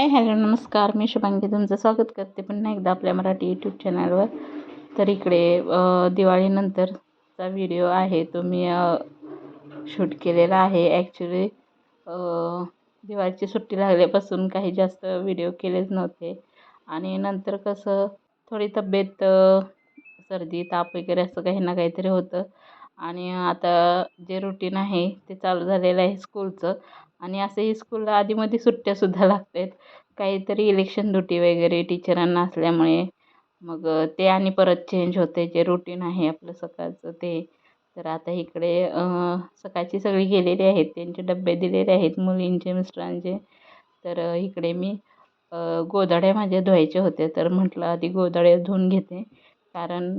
Hi hello नमस्कार. मी शुभांगी. तुमचं स्वागत करते पुन्हा एकदा आपल्या मराठी यूट्यूब चॅनलवर तर इकडे दिवाळीनंतरचा व्हिडिओ आहे. तो मी शूट केलेला आहे. ॲक्च्युली दिवाळीची सुट्टी लागल्यापासून काही जास्त व्हिडिओ केलेच नव्हते. आणि नंतर कसं थोडी तब्येत सर्दी ताप वगैरे असं काही ना काहीतरी होतं. आणि आता जे रुटीन आहे ते चालू झालेलं आहे स्कूलचं आणि असंही स्कूलला आधीमध्ये सुट्ट्यासुद्धा लागत आहेत काहीतरी इलेक्शन ड्युटी वगैरे टीचरांना असल्यामुळे मग ते आणि परत चेंज होते जे रुटीन आहे आपलं सकाळचं ते. तर आता इकडे सकाळची सगळी गेलेली आहेत त्यांचे डबे दिलेले आहेत मुलींचे मिस्टरांचे. तर इकडे मी गोधड्या माझ्या धुवायचे होते तर म्हटलं आधी गोधड्या धुवून घेते. कारण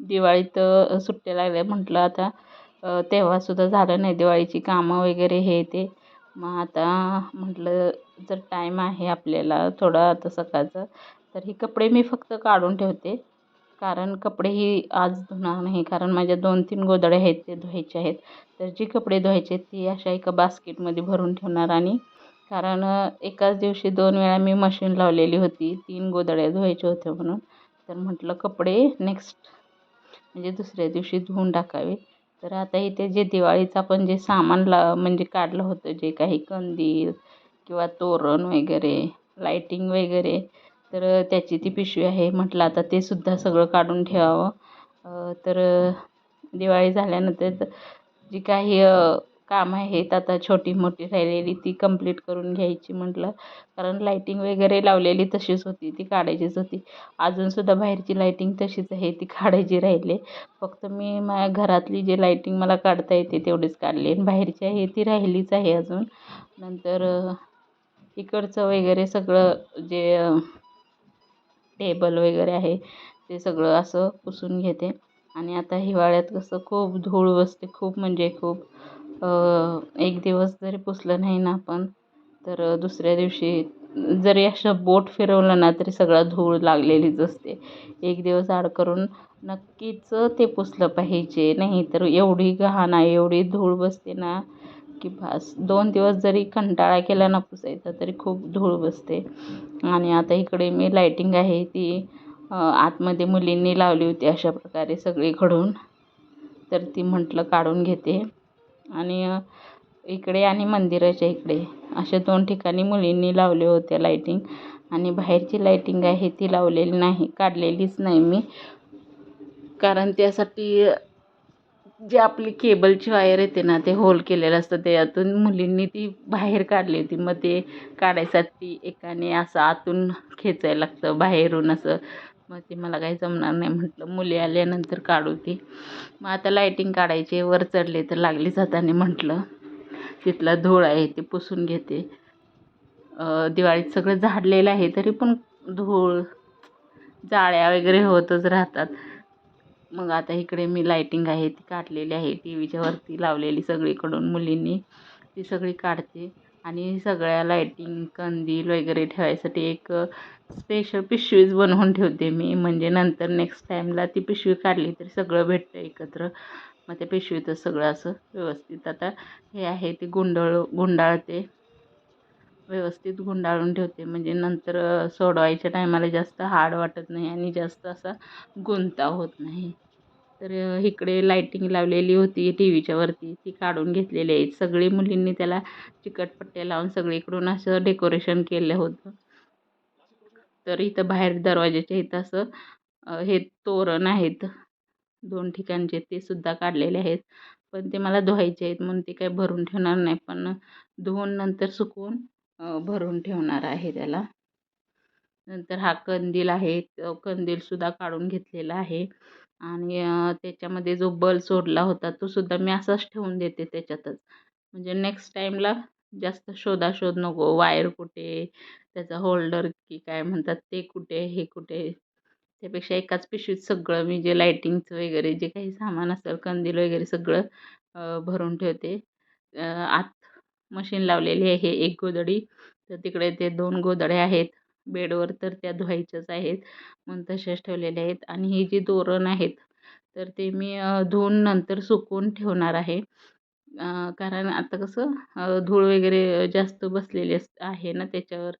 दिवाळीत सुट्ट्या लागल्या म्हटलं आता तेव्हासुद्धा झालं नाही. दिवाळीची कामं वगैरे हे ते. मग आता म्हटलं जर टाईम आहे आपल्याला थोडा आता सकाळचा तर हे कपडे मी फक्त काढून ठेवते. कारण कपडे ही आज धुणार नाही. कारण माझ्या दोन तीन गोधडे आहेत ते धुवायचे आहेत. तर जी कपडे धुवायचे आहेत ती अशा एका बास्केटमध्ये भरून ठेवणार आणि कारण एकाच दिवशी दोन वेळा मी मशीन लावलेली होती. तीन गोधड्या धुवायच्या होत्या म्हणून. तर म्हटलं कपडे नेक्स्ट म्हणजे दुसऱ्या दिवशी धुवून टाकावे. तर आता इथे जे दिवाळीचं आपण जे सामान ला म्हणजे काढलं होतं जे काही कंदील किंवा तोरण वगैरे लाईटिंग वगैरे तर त्याची ती पिशवी आहे. म्हटलं आता ते सुद्धा सगळं काढून ठेवावं. तर दिवाळी झाल्यानंतर जी काही काम आहेत आता छोटी मोठी राहिलेली ती कंप्लीट करून घ्यायची म्हटलं. कारण लायटिंग वगैरे लावलेली तशीच होती. ती काढायचीच होती. अजूनसुद्धा बाहेरची लायटिंग तशीच आहे. ती काढायची राहिली. फक्त मी माझ्या घरातली जे लायटिंग मला काढता येते तेवढीच काढली. आणि बाहेरची आहे ती राहिलीच आहे अजून. नंतर इकडचं वगैरे सगळं जे टेबल वगैरे आहे ते सगळं असं पुसून घेते. आणि आता हिवाळ्यात कसं खूप धूळ बसते. खूप म्हणजे खूप. एक दिवस जरी पुसलं नाही ना आपण तर दुसऱ्या दिवशी जरी असं बोट फिरवलं ना तरी सगळा धूळ लागलेलीच असते. एक दिवस आड करून नक्कीच ते पुसलं पाहिजे. नाही तर एवढी घाण आहे एवढी धूळ बसते ना की बास. दोन दिवस जरी कंटाळा केला ना पुसायचा तरी खूप धूळ बसते. आणि आता इकडे मी लायटिंग आहे ती आतमध्ये मुलींनी लावली होती अशा प्रकारे सगळीकडून तर ती म्हटलं काढून घेते. आणि इकडे आणि मंदिराच्या इकडे अशा दोन ठिकाणी मुलींनी लावले होते लायटिंग आणि बाहेरची लायटिंग आहे ती लावलेली नाही काढलेलीच नाही मी. कारण त्यासाठी जी आपली केबलची वायर येते ना ते होल केलेलं असतं. त्यातून मुलींनी ती बाहेर काढली होती. मग ते काढायसाठी एकाने असं आतून खेचायला लागतं बाहेरून असं. मग ते मला काही जमणार नाही म्हटलं. मुली आल्यानंतर काढू ती. मग आता लायटिंग काढायची वर चढले तर लागली जाताने म्हटलं. तिथला धूळ आहे ते पुसून घेते. दिवाळीत सगळं झाडलेलं आहे तरी पण धूळ जाळ्या वगैरे होतच राहतात. मग आता इकडे मी लायटिंग आहे ती काढलेली आहे. टी व्हीच्या वरती लावलेली सगळीकडून मुलींनी. ती सगळी काढते. आणि सगळ्या लाईटिंग कंदील वगैरे ठेवायसाठी एक स्पेशल पिशवीच बनवून ठेवते मी. म्हणजे नंतर नेक्स्ट टाईमला ती पिशवी काढली तरी सगळं भेटतं एकत्र. मग त्या पिशवीतच सगळं असं व्यवस्थित. आता हे आहे ते गुंडाळ गुंडाळते व्यवस्थित गुंडाळून ठेवते. म्हणजे नंतर सोडवायच्या टायमाला जास्त हार्ड वाटत नाही आणि जास्त असा गुंता होत नाही. तर इकडे लायटिंग लावलेली होती टी व्हीच्या वरती. ती काढून घेतलेली आहे. सगळी मुलींनी त्याला चिकटपट्ट्या लावून सगळीकडून असं डेकोरेशन केलं होतं. तर इथं बाहेर दरवाजाच्या इथं असं हे तोरण आहेत. दोन ठिकाणचे ते सुद्धा काढलेले आहेत. पण ते मला धुवायचे आहेत म्हणून ते काही भरून ठेवणार नाही. पण धुवून नंतर सुकवून भरून ठेवणार आहे त्याला. नंतर हा कंदील आहे. कंदीलसुद्धा काढून घेतलेला आहे. आणि त्याच्यामध्ये जो बल्ब सोडला होता तो सुद्धा मी असाच ठेवून देते त्याच्यातच. म्हणजे नेक्स्ट टाईमला जास्त शोधाशोध नको. वायर कुठे त्याचा होल्डर की काय म्हणतात ते कुठे हे कुठे. त्यापेक्षा एकाच पिशवीत सगळं मी जे लाईटिंगचं वगैरे जे काही सामान असेल कंदील वगैरे सगळं भरून ठेवते. आत मशीन लावलेली आहे एक गोधडी. तर तिकडे ते दोन गोदडे आहेत. बेडवर तर त्या धुवायच्याच आहेत. म्हणून तशाच ठेवलेल्या आहेत. आणि ही जी तोरण आहेत तर ते मी धुवून नंतर सुकवून ठेवणार आहे. कारण आता कसं धूळ वगैरे जास्त बसलेली अस आहे ना त्याच्यावर.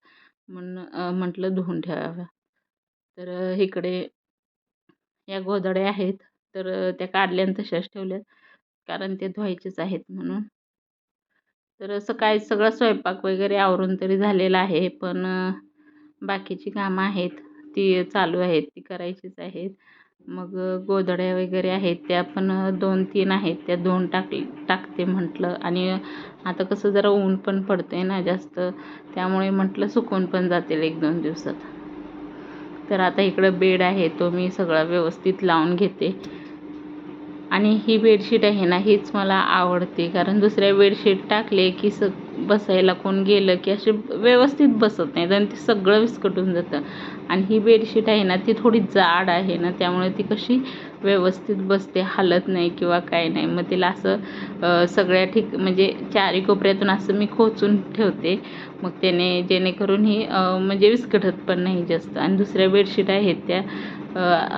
म्हणून म्हटलं धुवून ठेवाव्या तर इकडे या गोधड्या आहेत. तर त्या काढल्या आणि तशाच ठेवल्यात. कारण ते धुवायचेच आहेत म्हणून. तर सकाळी सगळा स्वयंपाक वगैरे आवरून तरी झालेला आहे. पण बाकीची कामं आहेत ती चालू आहेत ती करायचीच आहेत. मग गोधड्या वगैरे आहेत त्या पण दोन तीन आहेत त्या धुवून टाक टाकते म्हटलं. आणि आता कसं जरा ऊन पण पडतं आहे ना जास्त त्यामुळे म्हटलं सुकून पण जातील एक दोन दिवसात. तर आता इकडं बेड आहे तो मी सगळा व्यवस्थित लावून घेते. आणि ही बेडशीट आहे ना हीच मला आवडते. कारण दुसऱ्या बेडशीट टाकले की स बसायला कोण गेलं की असे व्यवस्थित बसत नाहीत आणि ते सगळं विस्कटून जातं. आणि ही बेडशीट आहे ना ती थोडी जाड आहे ना त्यामुळे ती कशी व्यवस्थित बसते हालत नाही किंवा काय नाही. मग तिला असं सगळ्या ठिक म्हणजे चारी कोपऱ्यातून असं मी खोचून ठेवते. मग त्याने जेणेकरून ही म्हणजे विस्कटत पण नाही जास्त. आणि दुसऱ्या बेडशीट आहेत त्या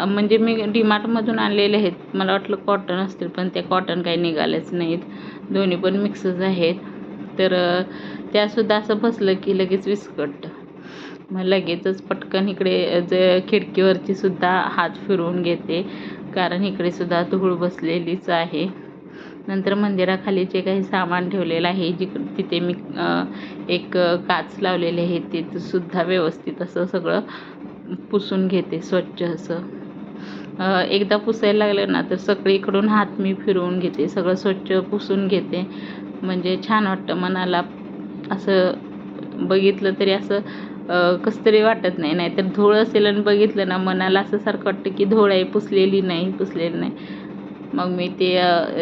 म्हणजे मी डीमार्टमधून आणलेले आहेत. मला वाटलं कॉटन असतील पण त्या कॉटन काही निघालेच नाहीत. दोन्ही पण मिक्सच आहेत. तर त्यासुद्धा असं बसलं की लगेच विस्कटतं मग लगेचच पटकन इकडे जे खिडकीवरतीसुद्धा हात फिरवून घेते. कारण इकडे सुद्धा धूळ बसलेलीच आहे. नंतर मंदिराखाली जे काही सामान ठेवलेलं आहे जिक तिथे मी एक काच लावलेली आहे ते सुद्धा व्यवस्थित असं सगळं पुसून घेते स्वच्छ असं. एकदा पुसायला लागलं ना तर सगळीकडून हात मी फिरवून घेते सगळं स्वच्छ पुसून घेते. म्हणजे छान वाटतं मनाला. असं बघितलं तरी असं कसं तरी वाटत नाही. नाहीतर धूळ असेल आणि बघितलं ना मनाला असं सारखं वाटतं की धूळ आहे पुसलेली नाही पुसलेली नाही. मग मी ते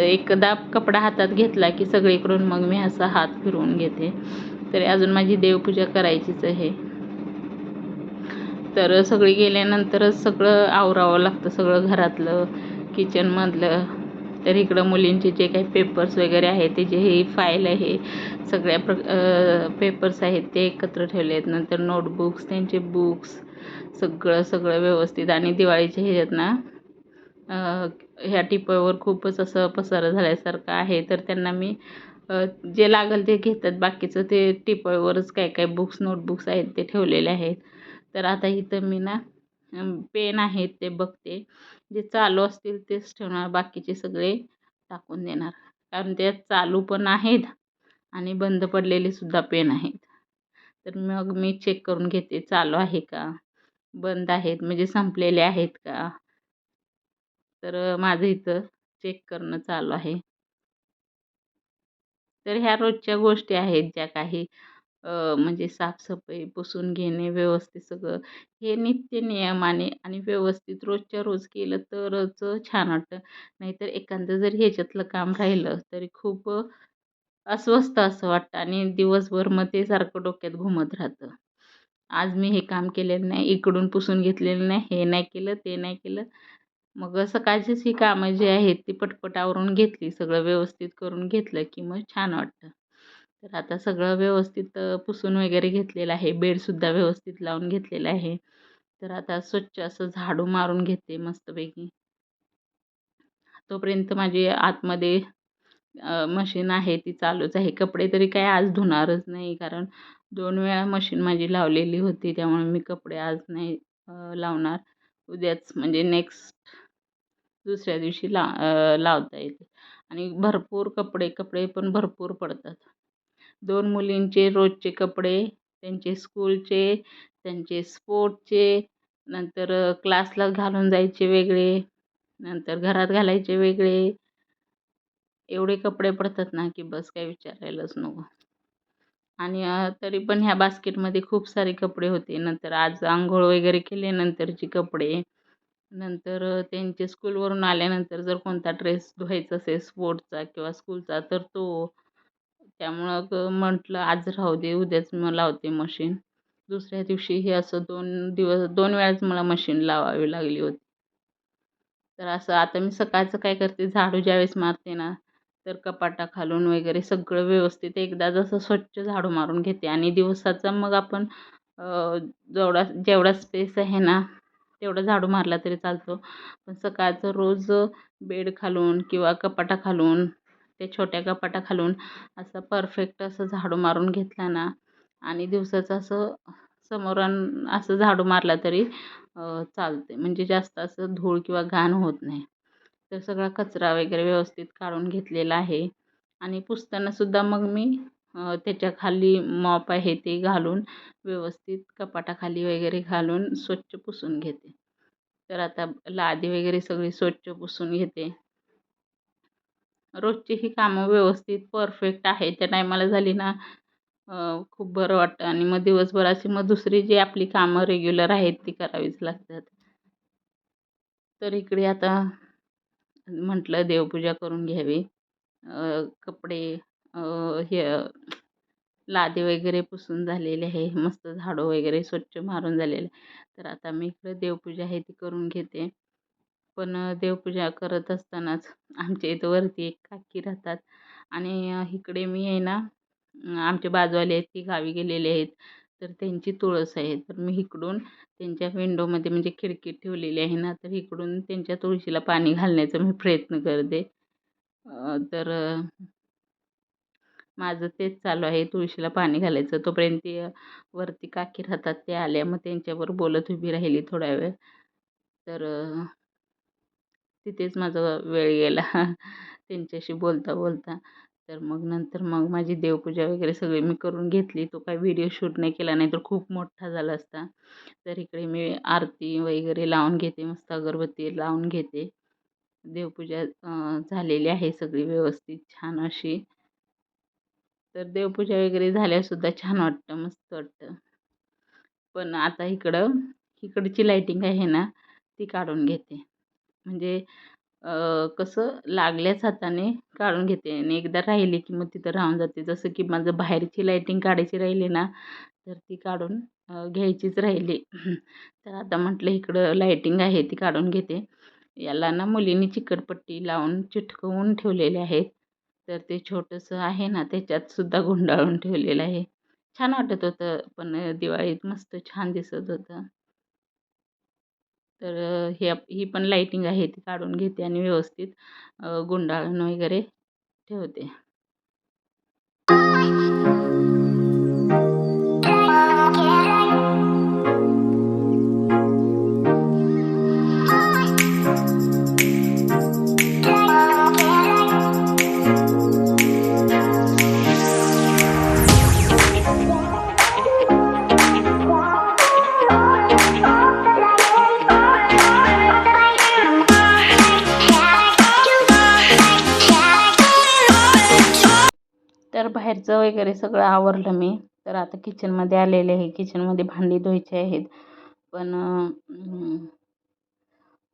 एकदा कपडा हातात घेतला की सगळीकडून मग मी असा हात फिरवून घेते. तरी अजून माझी देवपूजा करायचीच आहे. तर सगळी गेल्यानंतरच सगळं आवरावं लागतं सगळं घरातलं किचनमधलं तर इकडं मुलींचे जे काही पेपर्स वगैरे आहेत ते जे हे फाईल आहे सगळ्या प्र पेपर्स आहेत ते एकत्र ठेवले आहेत नंतर नोटबुक्स त्यांचे बुक्स सगळं सगळं व्यवस्थित. आणि दिवाळीच्या ह्याच्यात ना ह्या टिपळवर खूपच असं पसारा झाल्यासारखं आहे. तर त्यांना मी जे लागेल ते घेतात. बाकीचं ते टिपळवरच काय काय बुक्स नोटबुक्स आहेत ते ठेवलेले आहेत. तर आता इथं मी ना पेन आहेत ते बघते. जे चालू असतील तेच ठेवणार बाकीचे सगळे टाकून देणार. कारण त्यात चालू पण आहेत आणि बंद पडलेले सुद्धा पेन आहेत. तर मग मी चेक करून घेते चालू आहे का? बंद आहेत म्हणजे संपलेले आहेत का? तर माझं इथं चेक करणं चालू आहे. तर ह्या रोजच्या गोष्टी आहेत ज्या काही म्हणजे साफसफाई पुसून घेणे व्यवस्थित सगळं हे नित्य नियमाने आणि व्यवस्थित रोजच्या रोज केलं तरच छान वाटतं. नाहीतर एखादं जर ह्याच्यातलं काम राहिलं तरी खूप अस्वस्थ असं वाटतं आणि दिवसभर मग ते सारखं डोक्यात घुमत राहतं. आज मी हे काम केलेलं नाही इकडून पुसून घेतलेलं नाही हे नाही केलं ते नाही केलं. मग सकाळचीच ही कामं जी आहेत ती पटपट आवरून घेतली सगळं व्यवस्थित करून घेतलं की मग छान वाटतं. तर आता सगळं व्यवस्थित पुसून वगैरे घेतलेलं आहे. बेडसुद्धा व्यवस्थित लावून घेतलेलं आहे. तर आता स्वच्छ असं झाडू मारून घेते मस्तपैकी. तोपर्यंत माझी आतमध्ये मशीन आहे ती चालूच आहे. कपडे तरी काय आज धुणारच नाही कारण दोन वेळा मशीन माझी लावलेली होती त्यामुळे मी कपडे आज नाही लावणार. उद्याच म्हणजे नेक्स्ट दुसऱ्या दिवशी ला लावता येते. आणि भरपूर कपडे कपडे पण भरपूर पडतात. दोन मुलींचे रोजचे कपडे त्यांचे स्कूलचे त्यांचे स्पोर्टचे नंतर क्लासला घालून जायचे वेगळे नंतर घरात घालायचे वेगळे. एवढे कपडे पडतात ना की बस काय विचारायलाच नको. आणि तरी पण ह्या बास्केटमध्ये खूप सारे कपडे होते. नंतर आज आंघोळ वगैरे केले कपडे नंतर त्यांचे स्कूलवरून आल्यानंतर जर कोणता ड्रेस धुवायचा असेल स्पोर्टचा किंवा स्कूलचा तर तो त्यामुळं म्हटलं आज राहू दे उद्याच मग लावते मशीन दुसऱ्या दिवशी हे असं दोन दिवस दोन वेळाच मला मशीन लावावी लागली होती. तर असं आता मी सकाळचं काय करते झाडू ज्यावेळेस मारते ना तर कपाटा खालून वगैरे सगळं व्यवस्थित एकदा जसं स्वच्छ झाडू मारून घेते. आणि दिवसाचा मग आपण जेवढा जेवढा स्पेस आहे ना तेवढा झाडू मारला तरी चालतो. पण सकाळचं रोज बेड खालून किंवा कपाटा खालून त्या छोट्या कपाटाखालून असं परफेक्ट असं झाडू मारून घेतला ना आणि दिवसाचं असं समोरून असं झाडू मारला तरी चालते म्हणजे जास्त असं धूळ किंवा घाण होत नाही. तर सगळा कचरा वगैरे व्यवस्थित काढून घेतलेला आहे. आणि पुसतानासुद्धा मग मी त्याच्याखाली मॉप आहे ते घालून व्यवस्थित कपाटाखाली वगैरे घालून स्वच्छ पुसून घेते. तर आता लादी वगैरे सगळी स्वच्छ पुसून घेते. रोजची ही कामं व्यवस्थित परफेक्ट आहे. त्या टायमाला झाली ना खूप बरं वाटतं. आणि मग दिवसभराची मग दुसरी जी आपली कामं रेग्युलर आहेत ती करावीच लागतात. तर इकडे आता म्हटलं देवपूजा करून घ्यावी. कपडे हे लादी वगैरे पुसून झालेले आहे. मस्त झाडं वगैरे स्वच्छ मारून झालेले. तर आता मी इकडं देवपूजा आहे ती करून घेते. पण देवपूजा करत असतानाच आमच्या इथं वरती एक काकी राहतात आणि इकडे मी आहे ना आमचे बाजूवाले आहेत ती गावी गेलेले आहेत तर त्यांची तुळस आहे. तर मी इकडून त्यांच्या विंडोमध्ये म्हणजे खिडकीत ठेवलेली आहे ना तर इकडून त्यांच्या तुळशीला पाणी घालण्याचा मी प्रयत्न करते. तर माझं तेच चालू आहे तुळशीला पाणी घालायचं. तोपर्यंत ती वरती काकी राहतात ते आल्या मग त्यांच्यावर बोलत उभी राहिली थोडा वेळ. तर तिथेच माझा वेळ गेला. त्यांच्याशी बोलता बोलता. तर मग नंतर मग माझी देवपूजा वगैरे सगळी मी करून घेतली. तो काय व्हिडिओ शूट नाही केला नाही तर खूप मोठा झाला असता. तर इकडे मी आरती वगैरे लावून घेते मस्त अगरबत्ती लावून घेते. देवपूजा झालेली आहे सगळी व्यवस्थित छान अशी. तर देवपूजा वगैरे झाल्यासुद्धा छान वाटतं मस्त वाटतं. पण आता इकडं इकडची लायटिंग आहे ना ती काढून घेते. म्हणजे कसं लागल्याच हाताने काढून घेते. आणि एकदा राहिली की मग तिथं राहून जाते. जसं की माझं बाहेरची लायटिंग काढायची राहिली ना तर ती काढून घ्यायचीच राहिली. तर आता म्हटलं इकडं लायटिंग आहे ती काढून घेते. याला ना मुलींनी चिकटपट्टी लावून चिटकवून ठेवलेले आहेत. तर ते छोटंसं आहे ना त्याच्यातसुद्धा गुंडाळून ठेवलेलं आहे. छान वाटत होतं पण दिवाळीत मस्त छान दिसत होतं. तर हे ही पण लाईटिंग आहे ती काढून घेते आणि व्यवस्थित गुंडाळून वगैरे ठेवते. बाहेरचं वगैरे सगळं आवरलं मी. तर आता किचनमध्ये आलेले आहे. किचनमध्ये भांडी धुवायची आहेत. पण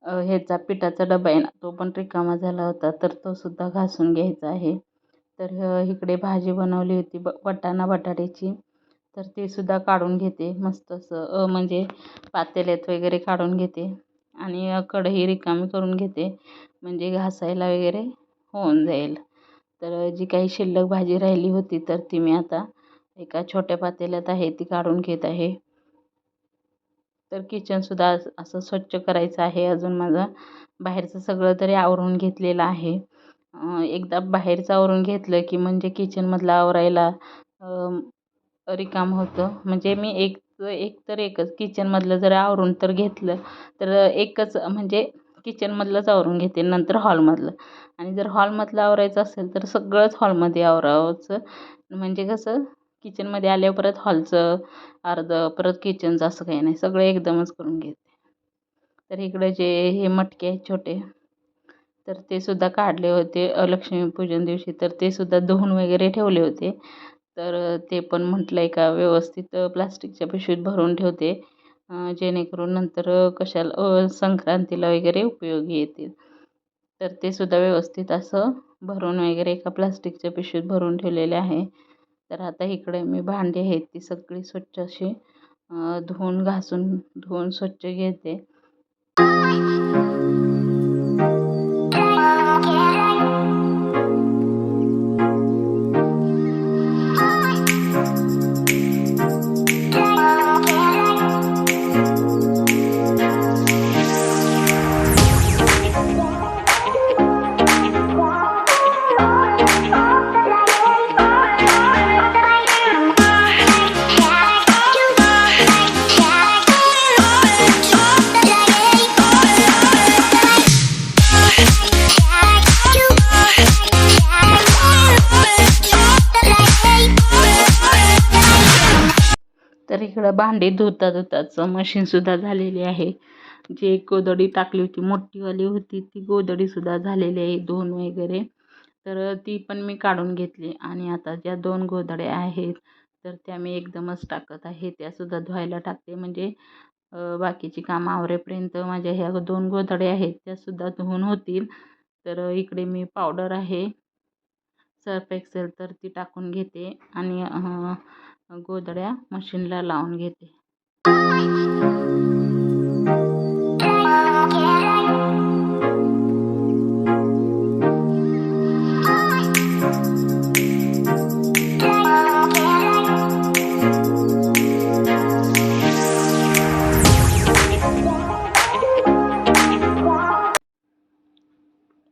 ह्याचा पिठाचा डबा आहे ना तो पण रिकामा झाला होता. तर तो सुद्धा घासून घ्यायचा आहे. तर इकडे भाजी बनवली होती ब वटाणा बटाट्याची. तर ते सुद्धा काढून घेते. मस्त असं म्हणजे पातेल्यात वगैरे काढून घेते. आणि कढई रिकामी करून घेते. म्हणजे घासायला वगैरे होऊन जाईल. तर जी काही शिल्लक भाजी राहिली होती तर ती मी आता एका छोट्या पातेल्यात आहे ती काढून घेत आहे. तर किचनसुद्धा असं स्वच्छ करायचं आहे. अजून माझं बाहेरचं सगळं तरी आवरून घेतलेलं आहे. एकदा बाहेरचं आवरून घेतलं की म्हणजे किचनमधलं आवरायला रिकाम होतं. म्हणजे मी एक एक तर एकच किचनमधलं जर आवरून तर घेतलं. तर एकच म्हणजे किचनमधलंच आवरून घेते नंतर हॉलमधलं आणि जर हॉलमधलं आवरायचं असेल तर सगळंच हॉलमध्ये आवरावंचं. म्हणजे कसं किचनमध्ये आल्यावर परत हॉलचं अर्धं परत किचनचं असं काही नाही. सगळं एकदमच करून घेते. तर इकडे जे हे मटके आहेत छोटे तर ते सुद्धा काढले होते. लक्ष्मीपूजन दिवशी तर ते सुद्धा धुवून वगैरे ठेवले होते. तर ते पण म्हटलं आहे का व्यवस्थित प्लास्टिकच्या पिशवीत भरून ठेवते. जेणेकरून नंतर कशाला संक्रांतीला वगैरे उपयोगी येतील. तर ते सुद्धा व्यवस्थित असं भरून वगैरे एका प्लास्टिकच्या पिशवीत भरून ठेवलेले आहे. तर आता इकडे मी भांडी आहेत ती सगळी स्वच्छ अशी धुवून घासून धुवून स्वच्छ घेते. भांडी धुता धुताचं मशीनसुद्धा झालेली आहे. जी एक टाकली होती मोठीवाली होती ती गोदडीसुद्धा झालेली आहे धुवून वगैरे. तर ती पण मी काढून घेतली आणि आता ज्या दोन गोदड्या आहेत तर त्या मी एकदमच टाकत आहे. त्यासुद्धा धुवायला टाकते. म्हणजे बाकीची कामं आवरेपर्यंत माझ्या ह्या दोन गोदड्या आहेत त्यासुद्धा धुवून होतील. तर इकडे मी पावडर आहे. सर्फ एक्सेल तर ती टाकून घेते. आणि गोधड्या मशीनला लावून घेते.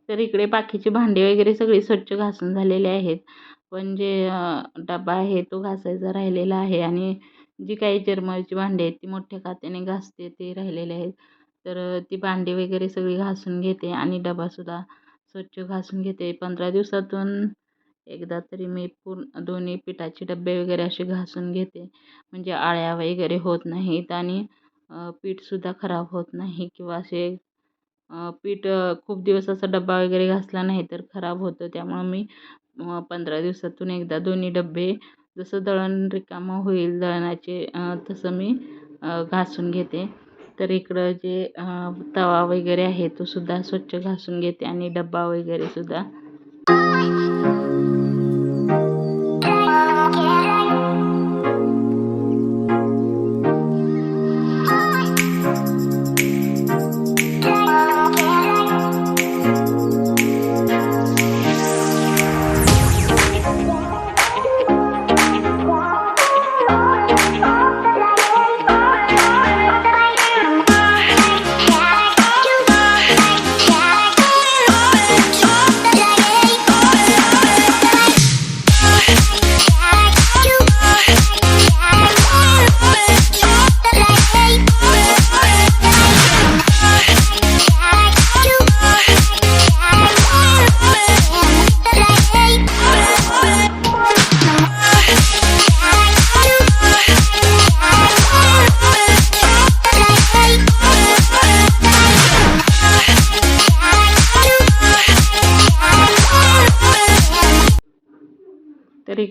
तर इकडे बाकीचे भांडे वगैरे सगळे स्वच्छ घासून झालेले आहेत. पण जे डबा आहे तो घासायचा राहिलेला आहे आणि जी काही जर्मलची भांडी आहेत ती मोठ्या कात्याने घासते ते राहिलेले आहेत. तर ती भांडी वगैरे सगळी घासून घेते आणि डबासुद्धा स्वच्छ घासून घेते. पंधरा दिवसातून एकदा तरी मी पूर्ण दोन्ही पिठाचे डबे वगैरे असे घासून घेते. म्हणजे आळ्या वगैरे होत नाहीत आणि पीठसुद्धा खराब होत नाही किंवा असे पीठ खूप दिवस असा डबा वगैरे घासला नाही तर खराब होतं. त्यामुळं मी पंधरा दिवसातून एकदा दोन्ही डबे जसं दळण रिकामं होईल दळणाचे तसं मी घासून घेते. तर इकडं जे तवा वगैरे आहे तो सुद्धा स्वच्छ घासून घेते आणि डब्बा वगैरे सुद्धा.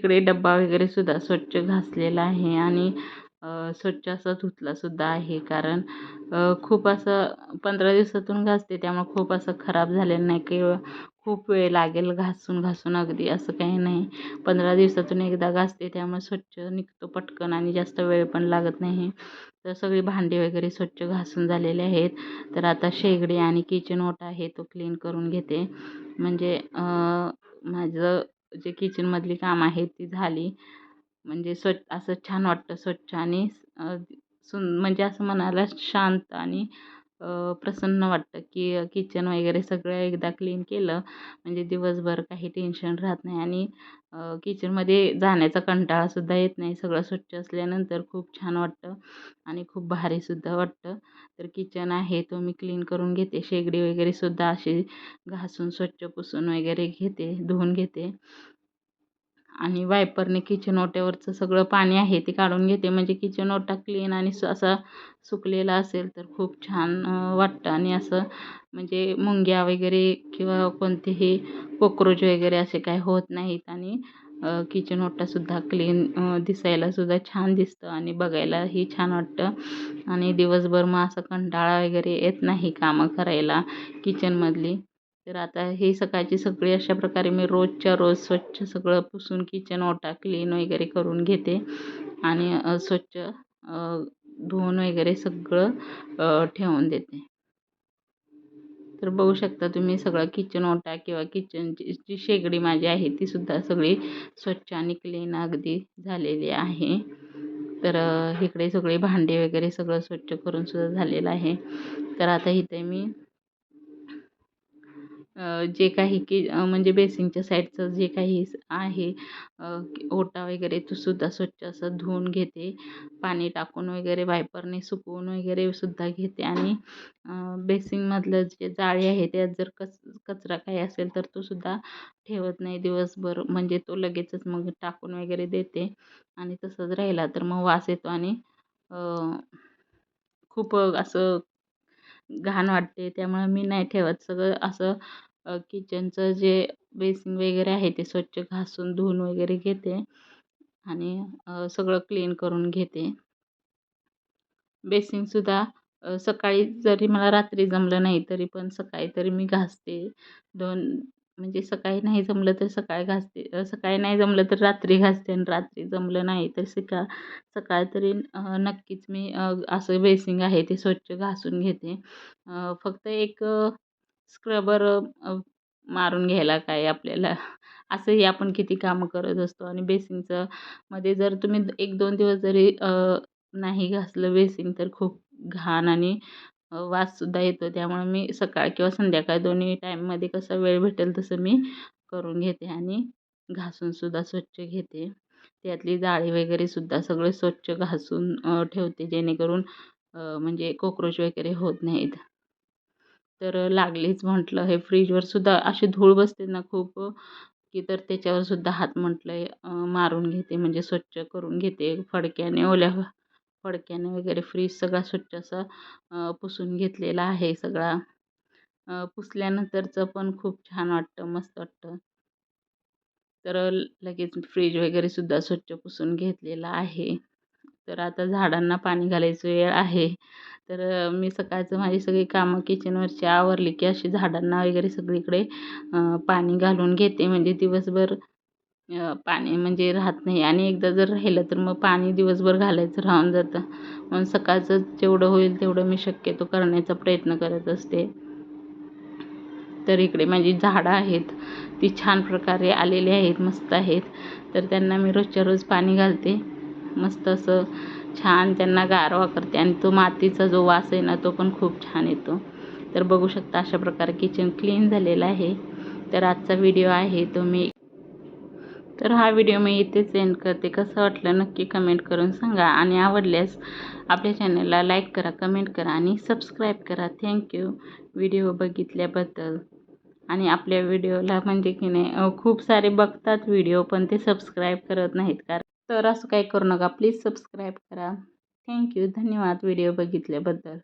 इकडे डब्बा वगैरे सुद्धा स्वच्छ घासलेला आहे आणि स्वच्छ असा धुतलासुद्धा आहे. कारण खूप असं पंधरा दिवसातून घासते त्यामुळे खूप असं खराब झालेलं नाही. किंवा खूप वेळ लागेल घासून घासून अगदी असं काही नाही. पंधरा दिवसातून एकदा घासते त्यामुळे स्वच्छ निघतो पटकन आणि जास्त वेळ पण लागत नाही. तर सगळी भांडी वगैरे स्वच्छ घासून झालेले आहेत. तर आता शेगडी आणि किचन ओटा आहे तो क्लीन करून घेते. म्हणजे माझं जे किचनमधली काम आहेत ती झाली. म्हणजे स्व असं छान वाटतं स्वच्छ आणि सुं म्हणजे असं मनाला शांत आणि प्रसन्न वाटतं की किचन वगैरे सगळं एकदा क्लीन केलं म्हणजे दिवसभर काही टेन्शन राहत नाही आणि किचनमध्ये जाण्याचा कंटाळासुद्धा येत नाही. सगळं स्वच्छ असल्यानंतर खूप छान वाटतं आणि खूप भारीसुद्धा वाटतं. तर किचन आहे तो मी क्लीन करून घेते. शेगडी वगैरेसुद्धा अशी घासून स्वच्छ पुसून वगैरे घेते धुवून घेते. आणि वायपरने किचन ओट्यावरचं सगळं पाणी आहे ते काढून घेते. म्हणजे किचन ओटा क्लीन आणि असा सुकलेला असेल तर खूप छान वाटतं. आणि असं म्हणजे मुंग्या वगैरे किंवा कोणतेही कोक्रोच वगैरे असे काय होत नाहीत. आणि किचन ओटासुद्धा क्लीन दिसायलासुद्धा छान दिसतं आणि बघायलाही छान वाटतं. आणि दिवसभर मग असं कंटाळा वगैरे येत नाही कामं करायला किचनमधली. तर आता हे सकाळची सगळी अशा प्रकारे मी रोजच्या रोज स्वच्छ सगळं पुसून किचन ओटा क्लीन वगैरे करून घेते. आणि स्वच्छ धुवून वगैरे सगळं ठेवून देते. तर बघू शकता तुम्ही सगळं किचन ओटा किंवा किचनची जी शेगडी माझी आहे ती सुद्धा सगळी स्वच्छ आणि क्लीन अगदी झालेली आहे. तर इकडे सगळे भांडे वगैरे सगळं स्वच्छ करून सुद्धा झालेलं आहे. तर आता इथे मी जे काही की म्हणजे बेसिनच्या साईडचं जे काही आहे ओटा वगैरे तो सुद्धा स्वच्छ असं धुवून घेते. पाणी टाकून वगैरे वायपरने सुकवून वगैरे सुद्धा घेते. आणि बेसिनमधलं जे जाळी आहे त्यात जर कच कचरा काही असेल तर तो सुद्धा ठेवत नाही दिवसभर. म्हणजे तो लगेचच मग टाकून वगैरे देते. आणि तसंच राहिला तर मग वास येतो. आणि खूप असं घाण वाटते. त्यामुळं मी नाही ठेवत. सगळं असं किचनचं जे बेसिन वगैरे आहे ते स्वच्छ घासून धुवून वगैरे घेते. आणि सगळं क्लीन करून घेते. बेसिनसुद्धा सकाळी जरी मला रात्री जमलं नाही तरी पण सकाळी तरी मी घासते. दोन म्हणजे सकाळी नाही जमलं तर सकाळी घासते सकाळी नाही जमलं तर रात्री घासते आणि रात्री जमलं नाही तर सका सकाळ तरी नक्कीच मी असं बेसिंग आहे ते स्वच्छ घासून घेते. फक्त एक स्क्रबर मारून घ्यायला काय आपल्याला असंही आपण किती कामं करत असतो आणि बेसिंगचं मध्ये जर तुम्ही एक दोन दिवस जरी नाही घासलं बेसिंग तर खूप घाण आणि वाससुद्धा येतो. त्यामुळे मी सकाळ किंवा संध्याकाळ दोन्ही टाईममध्ये कसं वेळ भेटेल तसं मी करून घेते आणि घासूनसुद्धा स्वच्छ घेते. त्यातली जाळी वगैरेसुद्धा सगळे स्वच्छ घासून ठेवते जेणेकरून म्हणजे कॉक्रोच वगैरे होत नाहीत. तर लागलीच म्हटलं हे फ्रीजवर सुद्धा अशी धूळ बसते ना खूप की तर त्याच्यावर सुद्धा हात म्हटलं मारून घेते म्हणजे स्वच्छ करून घेते फडक्याने ओल्या फडक्याने वगैरे फ्रीज सगळा स्वच्छ असा पुसून घेतलेला आहे सगळा. पुसल्यानंतरचं पण खूप छान वाटतं मस्त वाटतं. तर लगेच फ्रीज वगैरे सुद्धा स्वच्छ पुसून घेतलेला आहे. तर आता झाडांना पाणी घालायचं वेळ आहे. तर मी सकाळचं माझी सगळी कामं किचनवरची आवरली की अशी झाडांना वगैरे सगळीकडे पाणी घालून घेते. म्हणजे दिवसभर पाणी म्हणजे राहत नाही. आणि एकदा जर राहिलं तर मग पाणी दिवसभर घालायचं राहून जातं. म्हणून सकाळचं जेवढं होईल तेवढं मी शक्यतो करण्याचा प्रयत्न करत असते. तर इकडे माझी झाडं आहेत. ती छान प्रकारे आलेली आहेत मस्त आहेत. तर त्यांना मी रोजच्या रोज पाणी घालते. मस्त असं छान त्यांना गारवा करते. आणि तो मातीचा जो वास आहे ना तो पण खूप छान येतो. तर बघू शकता अशा प्रकारे किचन क्लीन झालेलं आहे. तर आजचा व्हिडिओ आहे. तो मी तर हा व्हिडिओ मी इथेच एंड करते. कसं वाटलं नक्की कमेंट करून सांगा. आणि आवडल्यास आपल्या चॅनलला लाईक करा कमेंट करा आणि सबस्क्राईब करा. थँक्यू व्हिडिओ बघितल्याबद्दल. आणि आपल्या व्हिडिओला म्हणजे की नाही खूप सारे बघतात व्हिडिओ पण ते सबस्क्राईब करत नाहीत. कारण तर असं काही करू नका. प्लीज सबस्क्राईब करा. थँक्यू धन्यवाद. व्हिडिओ बघितल्याबद्दल.